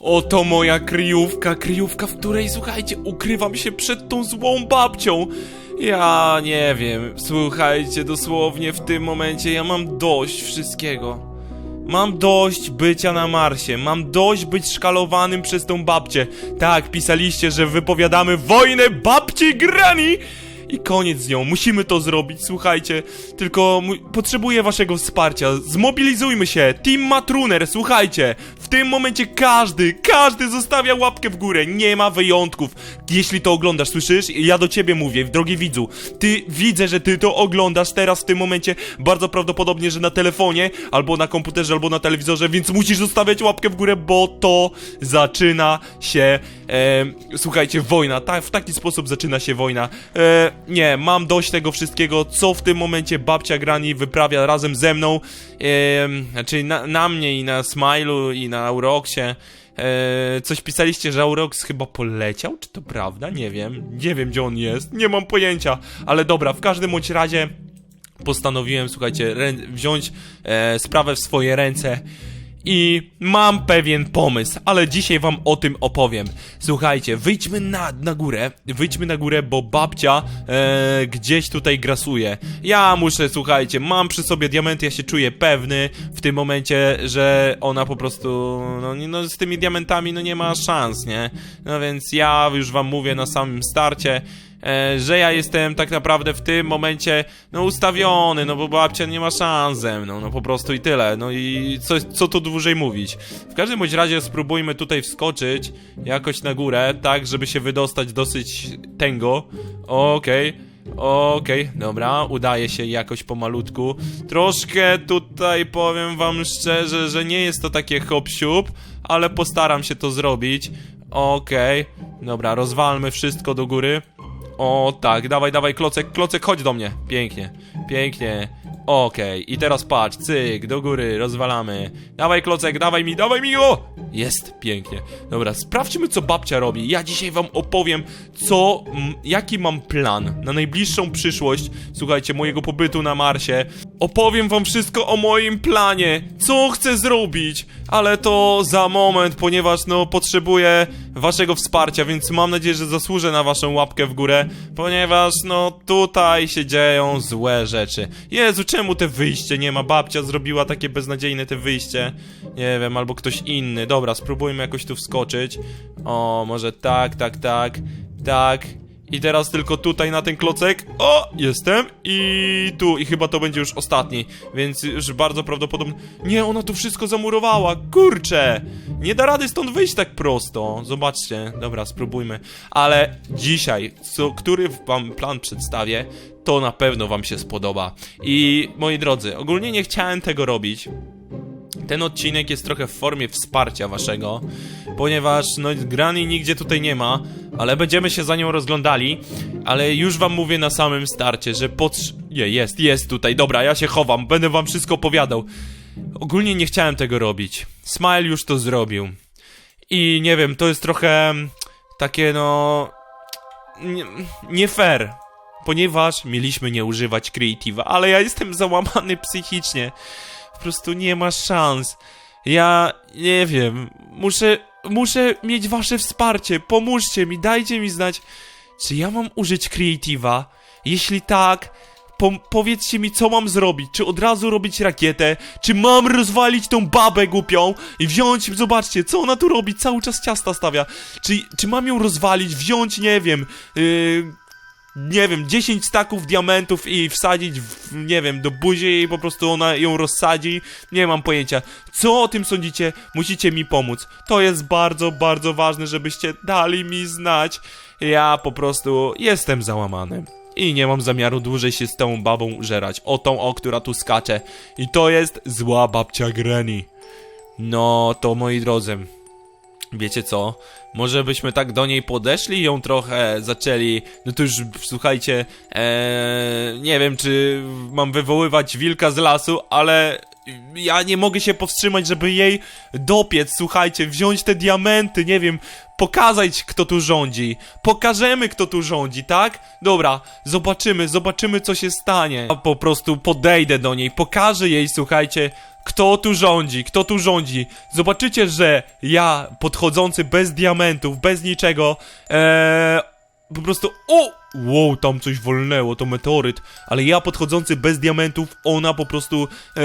Oto moja kryjówka, kryjówka, w której, słuchajcie, ukrywam się przed tą złą babcią. Ja nie wiem, słuchajcie, dosłownie w tym momencie ja mam dość wszystkiego. Mam dość bycia na Marsie, mam dość być szkalowanym przez tą babcię. Tak, pisaliście, że wypowiadamy wojnę babci Granny! I koniec z nią, musimy to zrobić, słuchajcie. Tylko potrzebuję waszego wsparcia. Zmobilizujmy się. Team Matruner, słuchajcie. W tym momencie każdy, każdy zostawia łapkę w górę. Nie ma wyjątków. Jeśli to oglądasz, słyszysz? Ja do ciebie mówię, drogi widzu. Ty widzę, że ty to oglądasz teraz w tym momencie. Bardzo prawdopodobnie, że na telefonie, albo na komputerze, albo na telewizorze, więc musisz zostawiać łapkę w górę, bo to zaczyna się. E, słuchajcie, wojna. Ta, w taki sposób zaczyna się wojna. E, nie, mam dość tego wszystkiego, co w tym momencie babcia Grani wyprawia razem ze mną. E, znaczy na, na mnie i na Smilu i na Auroxie. E, coś pisaliście, że Aurox chyba poleciał? Czy to prawda? Nie wiem. Nie wiem, gdzie on jest. Nie mam pojęcia. Ale dobra, w każdym bądź razie postanowiłem, słuchajcie, wziąć e, sprawę w swoje ręce i mam pewien pomysł, ale dzisiaj wam o tym opowiem. Słuchajcie, wyjdźmy na, na górę, wyjdźmy na górę, bo babcia e, gdzieś tutaj grasuje. Ja muszę, słuchajcie, mam przy sobie diamenty, ja się czuję pewny w tym momencie, że ona po prostu, no, no z tymi diamentami no nie ma szans, nie? No więc ja już wam mówię na samym starcie, że ja jestem tak naprawdę w tym momencie, no ustawiony, no bo babcia nie ma szans ze mną, no po prostu i tyle, no i co, co tu dłużej mówić. W każdym bądź razie spróbujmy tutaj wskoczyć jakoś na górę, tak, żeby się wydostać dosyć tęgo, okej. Okej, dobra, udaje się jakoś pomalutku. Troszkę tutaj powiem wam szczerze, że nie jest to takie hop ale postaram się to zrobić. Okej, dobra, rozwalmy wszystko do góry. O tak, dawaj, dawaj, klocek, klocek, chodź do mnie. Pięknie, pięknie. Okej, i teraz patrz, cyk, do góry, rozwalamy. Dawaj, klocek, dawaj mi, dawaj mi go! Jest, pięknie. Dobra, sprawdźmy, co babcia robi. Ja dzisiaj wam opowiem, co, m, jaki mam plan na najbliższą przyszłość, słuchajcie, mojego pobytu na Marsie. Opowiem wam wszystko o moim planie, co chcę zrobić, ale to za moment, ponieważ, no, potrzebuję waszego wsparcia, więc mam nadzieję, że zasłużę na waszą łapkę w górę, ponieważ, no, tutaj się dzieją złe rzeczy. Jezu, czemu te wyjście nie ma? Babcia zrobiła takie beznadziejne te wyjście. Nie wiem, albo ktoś inny. Dobra, spróbujmy jakoś tu wskoczyć. O, może tak, tak, tak, tak. I teraz tylko tutaj na ten klocek. O, jestem. I tu. I chyba to będzie już ostatni. Więc już bardzo prawdopodobnie. Nie, ona tu wszystko zamurowała. Kurczę. Nie da rady stąd wyjść tak prosto. Zobaczcie. Dobra, spróbujmy. Ale dzisiaj, co, który wam plan przedstawię, to na pewno wam się spodoba. I moi drodzy, ogólnie nie chciałem tego robić. Ten odcinek jest trochę w formie wsparcia waszego, ponieważ no Granny nigdzie tutaj nie ma, ale będziemy się za nią rozglądali, ale już wam mówię na samym starcie, że potrz... Nie, jest, jest tutaj, dobra, ja się chowam, będę wam wszystko opowiadał. Ogólnie nie chciałem tego robić. Smile już to zrobił. I nie wiem, to jest trochę takie no... Nie, nie fair. Ponieważ mieliśmy nie używać creative'a, ale ja jestem załamany psychicznie. Po prostu nie ma szans. Ja nie wiem. Muszę, muszę mieć wasze wsparcie. Pomóżcie mi, dajcie mi znać, czy ja mam użyć creative'a. Jeśli tak, po powiedzcie mi, co mam zrobić. Czy od razu robić rakietę? Czy mam rozwalić tą babę głupią i wziąć, zobaczcie, co ona tu robi? Cały czas ciasta stawia. Czy, czy mam ją rozwalić, wziąć, nie wiem, yy, nie wiem, 10 staków diamentów i wsadzić, w, nie wiem, do buzi i po prostu ona ją rozsadzi. Nie mam pojęcia. Co o tym sądzicie? Musicie mi pomóc. To jest bardzo, bardzo ważne, żebyście dali mi znać. Ja po prostu jestem załamany. I nie mam zamiaru dłużej się z tą babą użerać. O tą, o, która tu skacze. I to jest zła babcia Granny. No, to moi drodzy, Wiecie co? Może byśmy tak do niej podeszli ją trochę zaczęli. No to już słuchajcie, ee, nie wiem czy mam wywoływać wilka z lasu, ale ja nie mogę się powstrzymać, żeby jej dopiec, słuchajcie, wziąć te diamenty, nie wiem, pokazać, kto tu rządzi. Pokażemy, kto tu rządzi, tak? Dobra, zobaczymy, zobaczymy, co się stanie. A po prostu podejdę do niej, pokażę jej, słuchajcie, kto tu rządzi, kto tu rządzi. Zobaczycie, że ja, podchodzący bez diamentów, bez niczego, eee, po prostu, o! Wow, tam coś wolnęło, to meteoryt. Ale ja podchodzący bez diamentów, ona po prostu e,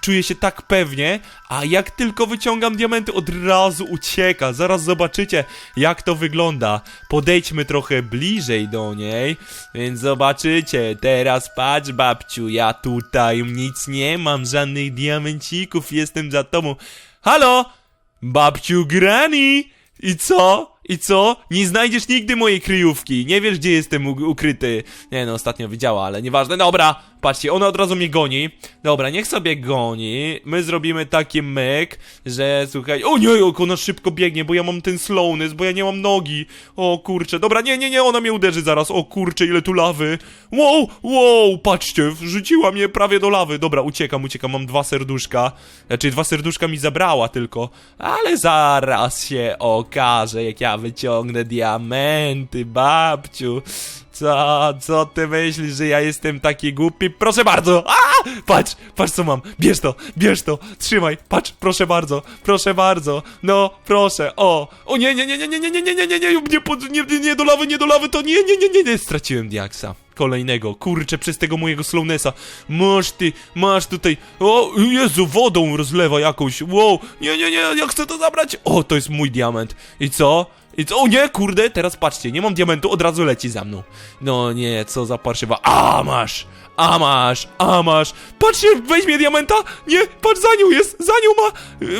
czuje się tak pewnie, a jak tylko wyciągam diamenty, od razu ucieka. Zaraz zobaczycie, jak to wygląda. Podejdźmy trochę bliżej do niej, więc zobaczycie. Teraz patrz, babciu, ja tutaj nic nie mam, żadnych diamencików, jestem za tobą. Halo? Babciu Granny! I co? I co? Nie znajdziesz nigdy mojej kryjówki. Nie wiesz, gdzie jestem ukryty. Nie no, ostatnio widziała, ale nieważne. Dobra, patrzcie, ona od razu mnie goni. Dobra, niech sobie goni. My zrobimy taki myk, że słuchaj. O nie, jak ona szybko biegnie, bo ja mam ten slowness, bo ja nie mam nogi. O kurczę, dobra, nie, nie, nie, ona mnie uderzy zaraz. O kurczę, ile tu lawy. Wow, wow, patrzcie, wrzuciła mnie prawie do lawy. Dobra, uciekam, uciekam, mam dwa serduszka. Znaczy, dwa serduszka mi zabrała tylko. Ale zaraz się okaże, jak ja wyciągnę diamenty, babciu. Co, co ty myślisz, że ja jestem taki głupi? Proszę bardzo! A! Patrz, patrz co mam. Bierz to, bierz to, trzymaj, patrz, proszę bardzo, proszę bardzo. No, proszę, o. O nie, nie, nie, nie, nie, nie, nie, nie, nie, nie, nie, nie, nie, nie, nie do lawy, nie do lawy, to nie, nie, nie, nie, nie, straciłem diaksa. Kolejnego, kurczę, przez tego mojego slownessa. Masz ty, masz tutaj. O, Jezu, wodą rozlewa jakąś. Wow, nie, nie, nie, ja chcę to zabrać. O, to jest mój diament. I co? I co? O nie, kurde, teraz patrzcie, nie mam diamentu, od razu leci za mną. No nie, co za parszywa. A masz! A masz! A masz! Patrzcie, weźmie diamenta! Nie, patrz, za nią jest! Za nią ma!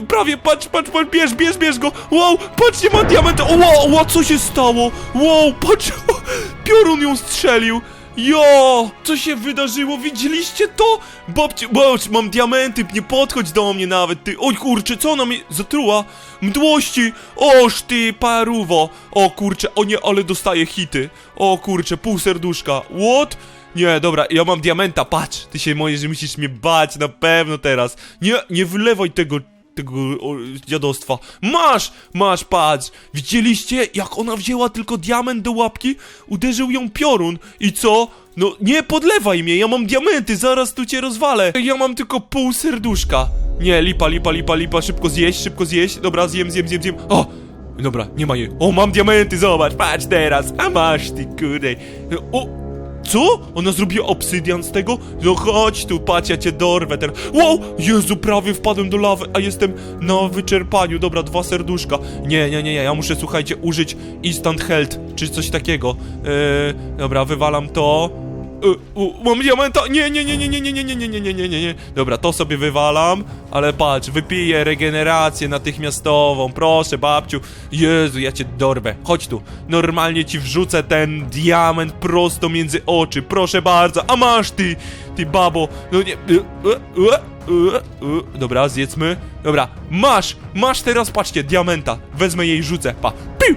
Prawie, patrz, patrz, patrz, bierz, bierz, bierz go! Wow, patrzcie, ma diamenta! O, wow, wow, co się stało? Wow, patrz, piorun ją strzelił! Jo! Co się wydarzyło? Widzieliście to? Babcie, babcie, mam diamenty, nie podchodź do mnie nawet, ty. Oj kurczę, co ona mi zatruła? Mdłości! Oż ty, paruwo! O kurczę, o nie, ale dostaję hity. O kurczę, pół serduszka. What? Nie, dobra, ja mam diamenta, patrz! Ty się możesz, że musisz mnie bać, na pewno teraz. Nie, nie wylewaj tego tego o, dziadostwa. Masz! Masz, patrz! Widzieliście, jak ona wzięła tylko diament do łapki? Uderzył ją piorun. I co? No, nie podlewaj mnie, ja mam diamenty, zaraz tu cię rozwalę. Ja mam tylko pół serduszka. Nie, lipa, lipa, lipa, lipa, szybko zjeść, szybko zjeść. Dobra, zjem, zjem, zjem, zjem. O! Dobra, nie ma jej. O, mam diamenty, zobacz, patrz teraz. A masz, ty kurde. O! Co? Ona zrobiła obsydian z tego? No chodź tu, patrz, cię dorwę teraz. Wow! Jezu, prawie wpadłem do lawy, a jestem na wyczerpaniu. Dobra, dwa serduszka. Nie, nie, nie, nie, ja muszę, słuchajcie, użyć instant health, czy coś takiego. Eee, dobra, wywalam to. E, mam diamenta! Nie, nie, nie, nie, nie, nie, nie, nie, nie, nie, nie, nie, nie, nie. Dobra, to sobie wywalam, ale patrz, wypiję regenerację natychmiastową. Proszę, babciu. Jezu, ja cię dorwę. Chodź tu. Normalnie ci wrzucę ten diament prosto między oczy. Proszę bardzo. A masz ty, ty babo. No nie. e, e, e, e, e. Dobra, zjedzmy. Dobra, masz, masz teraz, patrzcie, diamenta. Wezmę jej rzucę. Pa. Piu!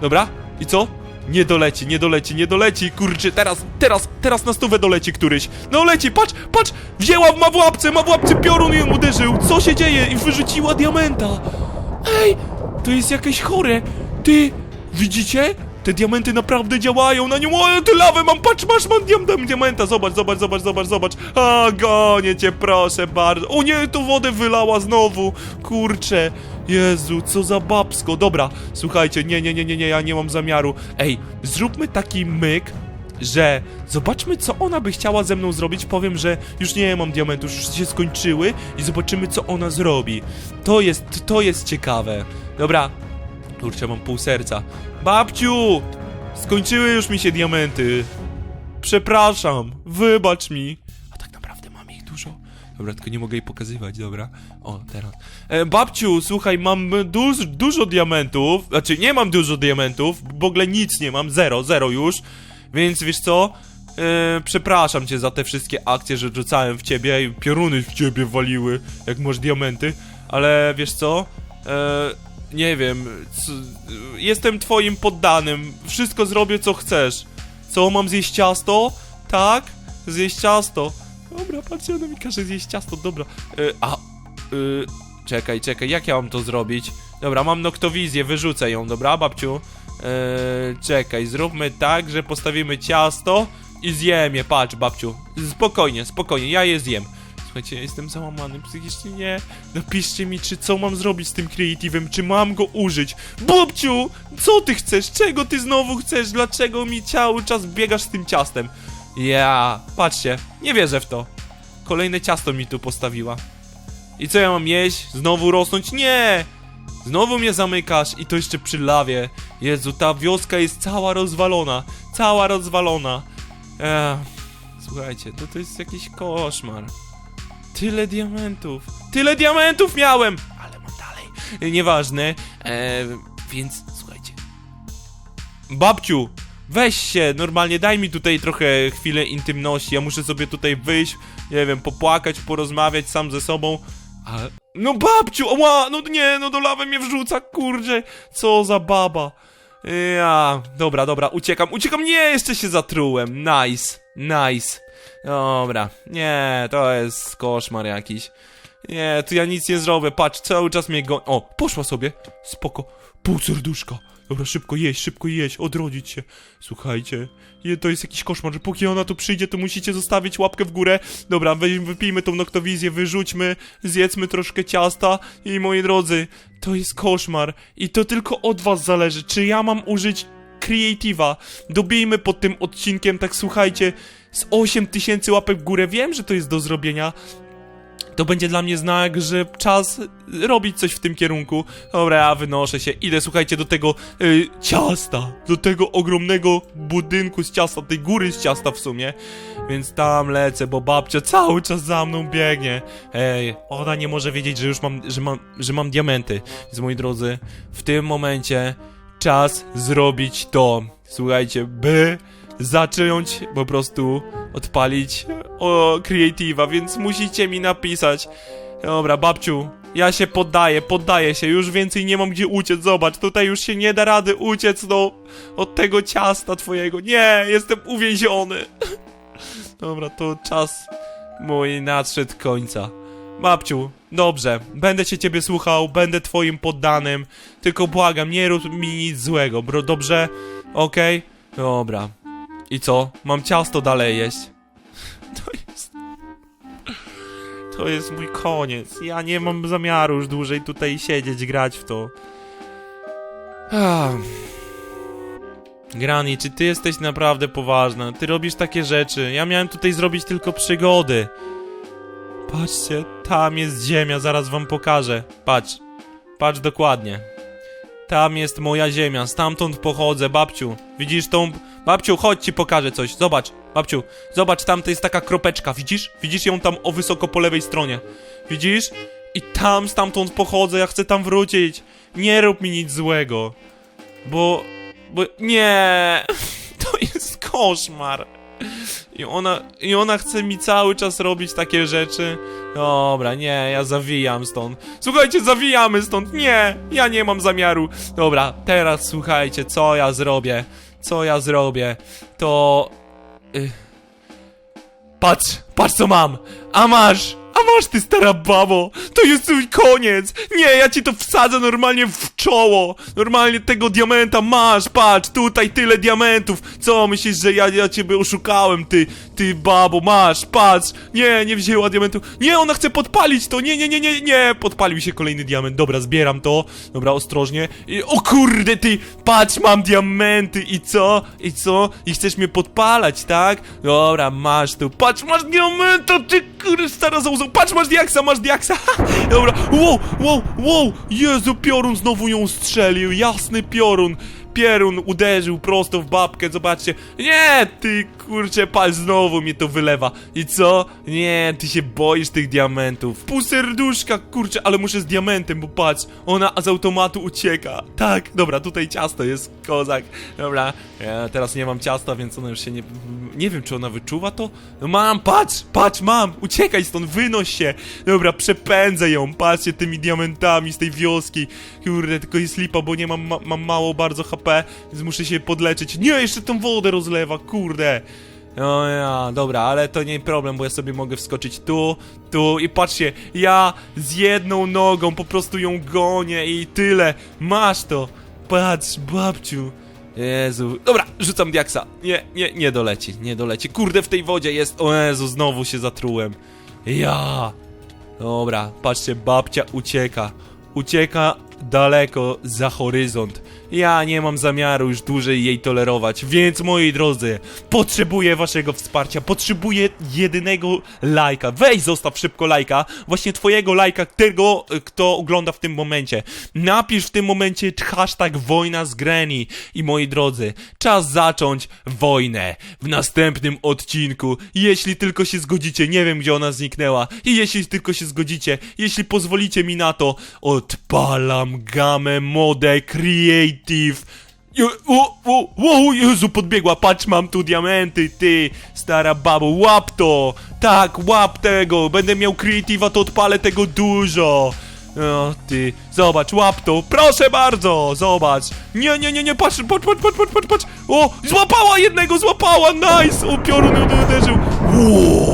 Dobra, i co? Nie doleci, nie doleci, nie doleci, kurczę, teraz, teraz, teraz na stówę doleci któryś. No leci, patrz, patrz, wzięła, ma w łapce, ma w łapce piorun i ją uderzył. Co się dzieje? I wyrzuciła diamenta. Ej, to jest jakieś chore. Ty, widzicie? Te diamenty naprawdę działają na nią. O, ty lawę mam, patrz, masz, mam diam, diamenta. Zobacz, zobacz, zobacz, zobacz, zobacz. A, gonię cię, proszę bardzo. O nie, tu wodę wylała znowu. Kurczę. Jezu, co za babsko. Dobra, słuchajcie, nie, nie, nie, nie, nie, ja nie mam zamiaru. Ej, zróbmy taki myk, że zobaczmy, co ona by chciała ze mną zrobić. Powiem, że już nie mam diamentów, już się skończyły i zobaczymy, co ona zrobi. To jest, to jest ciekawe. Dobra, kurczę, mam pół serca. Babciu! Skończyły już mi się diamenty. Przepraszam, wybacz mi. A tak naprawdę mam ich dużo. Dobra, tylko nie mogę jej pokazywać, dobra. O, teraz. E, babciu, słuchaj, mam duż, dużo diamentów. Znaczy, nie mam dużo diamentów, w ogóle nic nie mam, zero, zero już. Więc wiesz co? E, przepraszam cię za te wszystkie akcje, że rzucałem w ciebie i pioruny w ciebie waliły, jak masz diamenty. Ale wiesz co? E, nie wiem. c- jestem twoim poddanym. Wszystko zrobię, co chcesz. Co, mam zjeść ciasto? Tak? Zjeść ciasto. Dobra, patrzcie, ona mi każe zjeść ciasto, dobra. Y, a, y, czekaj, czekaj, jak ja mam to zrobić? Dobra, mam noktowizję, wyrzucę ją, dobra, babciu? Y, czekaj, zróbmy tak, że postawimy ciasto i zjem je, patrz, babciu. Spokojnie, spokojnie, ja je zjem. Słuchajcie, ja jestem załamany psychicznie, nie. Napiszcie mi, czy co mam zrobić z tym creative'em, czy mam go użyć. Babciu, co ty chcesz? Czego ty znowu chcesz? Dlaczego mi cały czas biegasz z tym ciastem? Ja, patrzcie, nie wierzę w to. Kolejne ciasto mi tu postawiła. I co ja mam jeść? Znowu rosnąć? Nie! Znowu mnie zamykasz i to jeszcze przy lawie. Jezu, ta wioska jest cała rozwalona. Cała rozwalona. Ech, słuchajcie, to, to jest jakiś koszmar. Tyle diamentów. Tyle diamentów miałem! Ale mam dalej. Nieważne. E, więc słuchajcie. Babciu, weź się, normalnie daj mi tutaj trochę chwilę intymności. Ja muszę sobie tutaj wyjść, nie wiem, popłakać, porozmawiać sam ze sobą. Ale. No babciu, ła, no nie, no do lawy mnie wrzuca, kurczę, co za baba. Ja, dobra, dobra, uciekam, uciekam, nie, jeszcze się zatrułem, nice, nice. Dobra, nie, to jest koszmar jakiś. Nie, tu ja nic nie zrobię, patrz, cały czas mnie go... O, poszła sobie, spoko, pół serduszka. Dobra, szybko jeść, szybko jeść, odrodzić się. Słuchajcie, to jest jakiś koszmar, że póki ona tu przyjdzie, to musicie zostawić łapkę w górę. Dobra, wypijmy tą noktowizję, wyrzućmy, zjedzmy troszkę ciasta i moi drodzy, to jest koszmar. I to tylko od was zależy, czy ja mam użyć Creative'a. Dobijmy pod tym odcinkiem, tak słuchajcie, z 8000 łapek w górę. Wiem, że to jest do zrobienia. To będzie dla mnie znak, że czas robić coś w tym kierunku. Dobra, ja wynoszę się, idę, słuchajcie, do tego y, ciasta, do tego ogromnego budynku z ciasta, tej góry z ciasta w sumie. Więc tam lecę, bo babcia cały czas za mną biegnie. Ej, ona nie może wiedzieć, że już mam, że mam, że mam diamenty. Więc moi drodzy, w tym momencie czas zrobić to. Słuchajcie, by zacząć po prostu odpalić o Creative'a, więc musicie mi napisać. Dobra, babciu, ja się poddaję, poddaję się, już więcej nie mam gdzie uciec, zobacz, tutaj już się nie da rady uciec, no, od tego ciasta twojego, nie, jestem uwięziony. Dobra, to czas mój nadszedł końca. Babciu, dobrze, będę się ciebie słuchał, będę twoim poddanym, tylko błagam, nie rób mi nic złego, bro, dobrze? Okej? Dobra. I co? Mam ciasto dalej jeść. To jest... To jest mój koniec. Ja nie mam zamiaru już dłużej tutaj siedzieć, grać w to. Ah. Granny, czy ty jesteś naprawdę poważna? Ty robisz takie rzeczy. Ja miałem tutaj zrobić tylko przygody. Patrzcie, tam jest ziemia, zaraz wam pokażę. Patrz. Patrz dokładnie. Tam jest moja ziemia, stamtąd pochodzę, babciu. Widzisz tą... Babciu, chodź ci pokażę coś. Zobacz, babciu, zobacz, tam to jest taka kropeczka, widzisz? Widzisz ją tam o wysoko po lewej stronie. Widzisz? I tam stamtąd pochodzę, ja chcę tam wrócić. Nie rób mi nic złego. Bo... Bo... Nie! To jest koszmar. I ona, I ona chce mi cały czas robić takie rzeczy. Dobra, nie, ja zawijam stąd. Słuchajcie, zawijamy stąd. Nie, ja nie mam zamiaru. Dobra, teraz słuchajcie, co ja zrobię. Co ja zrobię? To. Y... Patrz, patrz co mam! A masz! A masz ty stara babo! To jest mój koniec! Nie, ja ci to wsadzę normalnie w czoło! Normalnie tego diamenta masz, patrz, tutaj tyle diamentów! Co, myślisz, że ja, ja ciebie oszukałem, ty, ty babo, masz, patrz! Nie, nie wzięła diamentu. Nie, ona chce podpalić to! Nie, nie, nie, nie, nie! Podpalił się kolejny diament. Dobra, zbieram to. Dobra, ostrożnie. I, o kurde, ty! Patrz, mam diamenty! I co? I co? I chcesz mnie podpalać, tak? Dobra, masz tu. Patrz, masz diamenta, ty kurde, stara Patrz, masz diaksa, masz diaksa! Dobra, wow, wow, wow! Jezu, piorun znowu ją strzelił. Jasny piorun. Pierun uderzył prosto w babkę, zobaczcie. Nie, ty kurczę, pal znowu mnie to wylewa. I co? Nie, ty się boisz tych diamentów. Pół serduszka, kurczę, ale muszę z diamentem, bo patrz, ona z automatu ucieka. Tak, dobra, tutaj ciasto jest, kozak. Dobra, ja teraz nie mam ciasta, więc ona już się nie... Nie wiem, czy ona wyczuwa to? No mam, patrz, patrz, mam, uciekaj stąd, wynoś się. Dobra, przepędzę ją, patrzcie, tymi diamentami z tej wioski. Kurde, tylko jest lipa, bo nie mam, ma, mam mało bardzo HP, więc muszę się podleczyć. Nie, jeszcze tą wodę rozlewa, kurde. O ja, dobra, ale to nie problem, bo ja sobie mogę wskoczyć tu, tu i patrzcie, ja z jedną nogą po prostu ją gonię i tyle. Masz to. Patrz, babciu. Jezu. Dobra, rzucam diaksa. Nie, nie, nie doleci, nie doleci. Kurde, w tej wodzie jest. O Jezu, znowu się zatrułem. Ja. Dobra, patrzcie, babcia ucieka. Ucieka daleko za horyzont. Ja nie mam zamiaru już dłużej jej tolerować, więc moi drodzy, potrzebuję waszego wsparcia, potrzebuję jedynego lajka. Weź zostaw szybko lajka, właśnie twojego lajka, tego, y, kto ogląda w tym momencie. Napisz w tym momencie hashtag wojna z Granny. I moi drodzy, czas zacząć wojnę w następnym odcinku. Jeśli tylko się zgodzicie, nie wiem gdzie ona zniknęła. I jeśli tylko się zgodzicie, jeśli pozwolicie mi na to, odpalam gamę modę creative. Jo- O, o, o, Jezu, podbiegła, patrz, mam tu diamenty, ty, stara babo, łap to, tak, łap tego, będę miał creative'a, to odpalę tego dużo. O, ty, zobacz, łap to, proszę bardzo, zobacz. Nie, nie, nie, nie, patrz, patrz, patrz, patrz, patrz, patrz. O, złapała jednego, złapała, nice, o, piorun uderzył. Wow.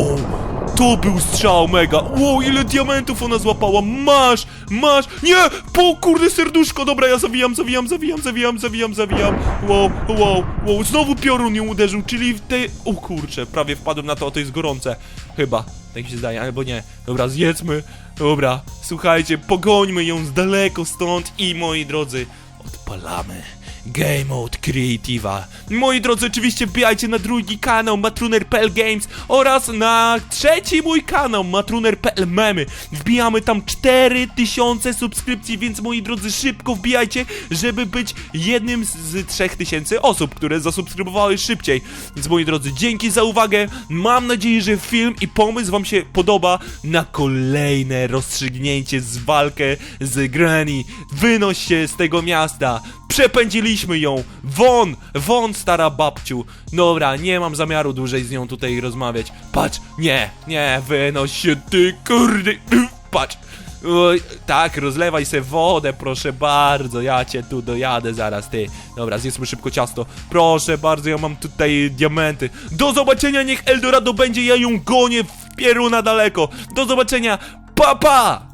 To był strzał mega! Wow, ile diamentów ona złapała! Masz! Masz! Nie! Po kurde serduszko! Dobra, ja zawijam, zawijam, zawijam, zawijam, zawijam, zawijam! Wow, wow, wow! Znowu piorun ją uderzył, czyli w tej... O kurczę, prawie wpadłem na to, o to jest gorące. Chyba. Tak mi się zdaje, albo nie. Dobra, zjedzmy. Dobra, słuchajcie, pogońmy ją z daleko stąd i moi drodzy, odpalamy. Game Mode Creative'a. Moi drodzy, oczywiście wbijajcie na drugi kanał Matruner.pl Games oraz na trzeci mój kanał Matruner.pl Memy. Wbijamy tam 4000 subskrypcji, więc moi drodzy, szybko wbijajcie, żeby być jednym z, z 3000 osób, które zasubskrybowały szybciej. Więc moi drodzy, dzięki za uwagę. Mam nadzieję, że film i pomysł wam się podoba na kolejne rozstrzygnięcie z walkę z Granny. Wynoś się z tego miasta. Przepędziliśmy ją! Won! Won, stara babciu! Dobra, nie mam zamiaru dłużej z nią tutaj rozmawiać. Patrz! Nie, nie, wynoś się, ty kurde! Patrz! Oj, tak, rozlewaj se wodę, proszę bardzo, ja cię tu dojadę zaraz, ty. Dobra, zjedzmy szybko ciasto. Proszę bardzo, ja mam tutaj diamenty. Do zobaczenia, niech Eldorado będzie, ja ją gonię w pieru na daleko. Do zobaczenia, pa pa!